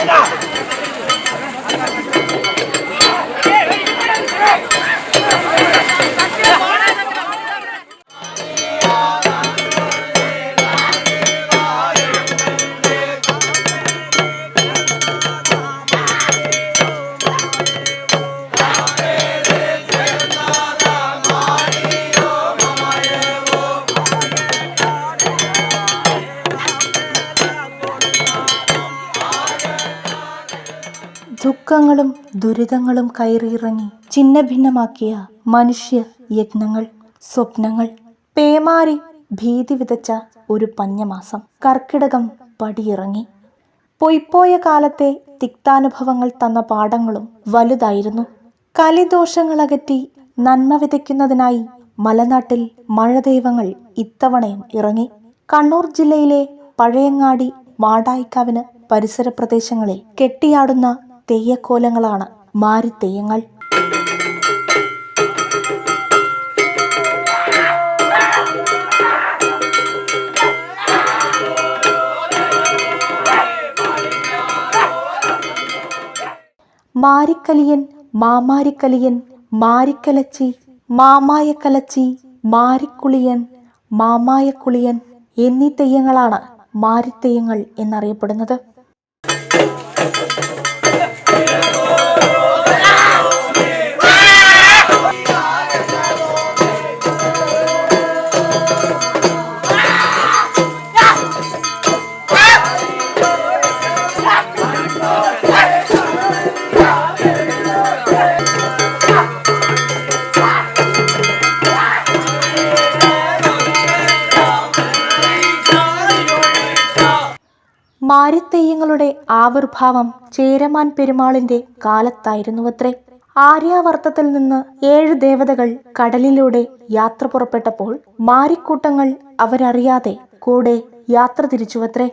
Venga. ദുഃഖങ്ങളും ദുരിതങ്ങളും കയറിയിറങ്ങി ചിന്നഭിന്നമാക്കിയ മനുഷ്യ യജ്ഞങ്ങൾ സ്വപ്നങ്ങൾ പേമാരി ഭീതി വിതച്ച ഒരു പഞ്ഞമാസം കർക്കിടകം പടിയിറങ്ങി. പൊയ്പോയ കാലത്തെ തിക്താനുഭവങ്ങൾ തന്ന പാഠങ്ങളും വലുതായിരുന്നു. കലിദോഷങ്ങളകറ്റി നന്മ വിതയ്ക്കുന്നതിനായി മലനാട്ടിൽ മഴദൈവങ്ങൾ ഇത്തവണയും ഇറങ്ങി. കണ്ണൂർ ജില്ലയിലെ പഴയങ്ങാടി മാടായിക്കാവിന് പരിസര പ്രദേശങ്ങളിൽ കെട്ടിയാടുന്ന തെയ്യക്കോലങ്ങളാണ്. മാരിത്തെയ്യങ്ങൾ മാരിക്കലിയൻ മാമാരിക്കലിയൻ മാരിക്കലച്ചി മാമായക്കലച്ചി മാരിക്കുളിയൻ മാമായക്കുളിയൻ എന്നീ തെയ്യങ്ങളാണ് മാരിത്തെയ്യങ്ങൾ എന്നറിയപ്പെടുന്നത്. മാരിത്തെയ്യങ്ങളുടെ ആവിർഭാവം ചേരമാൻ പെരുമാളിന്റെ കാലത്തായിരുന്നുവത്രേ. ആര്യാവർത്തത്തിൽ നിന്ന് ഏഴ് ദേവതകൾ കടലിലൂടെ യാത്ര പുറപ്പെട്ടപ്പോൾ മാരിക്കൂട്ടങ്ങൾ അവരറിയാതെ കൂടെ യാത്ര തിരിച്ചുവത്രേ.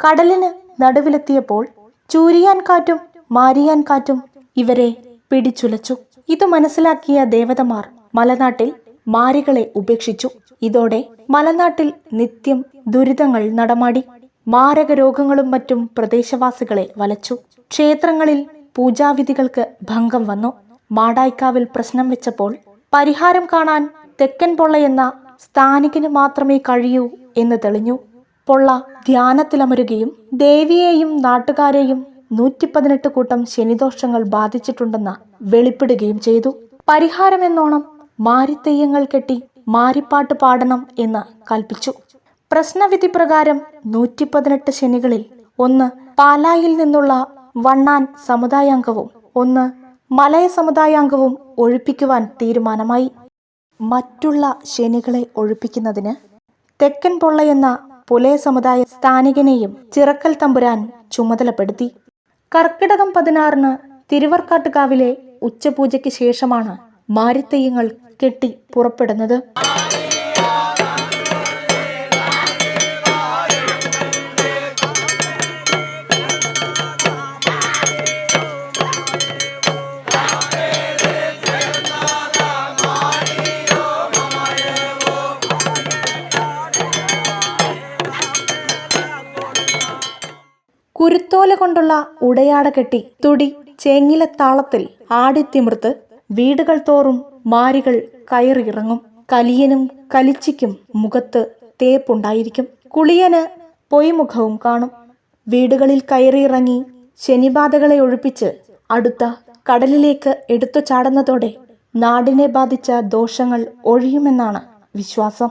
കടലിന് നടുവിലെത്തിയപ്പോൾ ചൂരിയാൻ കാറ്റും മാരിയാൻ കാറ്റും ഇവരെ പിടിച്ചുലച്ചു. ഇത് മനസ്സിലാക്കിയ ദേവതമാർ മലനാട്ടിൽ മാരികളെ ഉപേക്ഷിച്ചു. ഇതോടെ മലനാട്ടിൽ നിത്യം ദുരിതങ്ങൾ നടമാടി. മാരക രോഗങ്ങളും മറ്റും പ്രദേശവാസികളെ വലച്ചു. ക്ഷേത്രങ്ങളിൽ പൂജാവിധികൾക്ക് ഭംഗം വന്നു. മാടായിക്കാവിൽ പ്രശ്നം വെച്ചപ്പോൾ പരിഹാരം കാണാൻ തെക്കൻ പൊള്ള എന്ന സ്ഥാനികന് മാത്രമേ കഴിയൂ എന്ന് തെളിഞ്ഞു. പൊള്ള ധ്യാനത്തിലമരുകയും ദേവിയെയും നാട്ടുകാരെയും നൂറ്റി പതിനെട്ട് കൂട്ടം ശനിദോഷങ്ങൾ ബാധിച്ചിട്ടുണ്ടെന്ന് വെളിപ്പെടുകയും ചെയ്തു. പരിഹാരമെന്നോണം മാരിത്തെയ്യങ്ങൾ കെട്ടി മാരിപ്പാട്ട് പാടണം എന്ന് കൽപ്പിച്ചു. പ്രശ്നവിധി പ്രകാരം നൂറ്റി പതിനെട്ട് ശനികളിൽ ഒന്ന് പാലായിൽ നിന്നുള്ള വണ്ണാൻ സമുദായാംഗവും ഒന്ന് മലയ സമുദായാംഗവും ഒഴിപ്പിക്കുവാൻ തീരുമാനമായി. മറ്റുള്ള ശനികളെ ഒഴിപ്പിക്കുന്നതിന് തെക്കൻ പൊള്ള എന്ന പുലയ സമുദായ സ്ഥാനികനെയും ചിറക്കൽ തമ്പുരാൻ ചുമതലപ്പെടുത്തി. കർക്കിടകം പതിനാറിന് തിരുവർക്കാട്ടുകാവിലെ ഉച്ചപൂജയ്ക്ക് ശേഷമാണ് മാരിത്തെയ്യങ്ങൾ കെട്ടി പുറപ്പെടുന്നത്. കുരുത്തോല കൊണ്ടുള്ള ഉടയാട കെട്ടി തുടി ചേങ്ങിലത്താളത്തിൽ ആടിത്തിമിർത്ത് വീടുകൾ തോറും മാരികൾ കയറിയിറങ്ങും. കലിയനും കലിച്ചിക്കും മുഖത്ത് തേപ്പുണ്ടായിരിക്കും. കുളിയന് പൊയ്മുഖവും കാണും. വീടുകളിൽ കയറിയിറങ്ങി ശനിബാധകളെ ഒഴിപ്പിച്ച് അടുത്ത കടലിലേക്ക് എടുത്തു ചാടുന്നതോടെ നാടിനെ ബാധിച്ച ദോഷങ്ങൾ ഒഴിയുമെന്നാണ് വിശ്വാസം.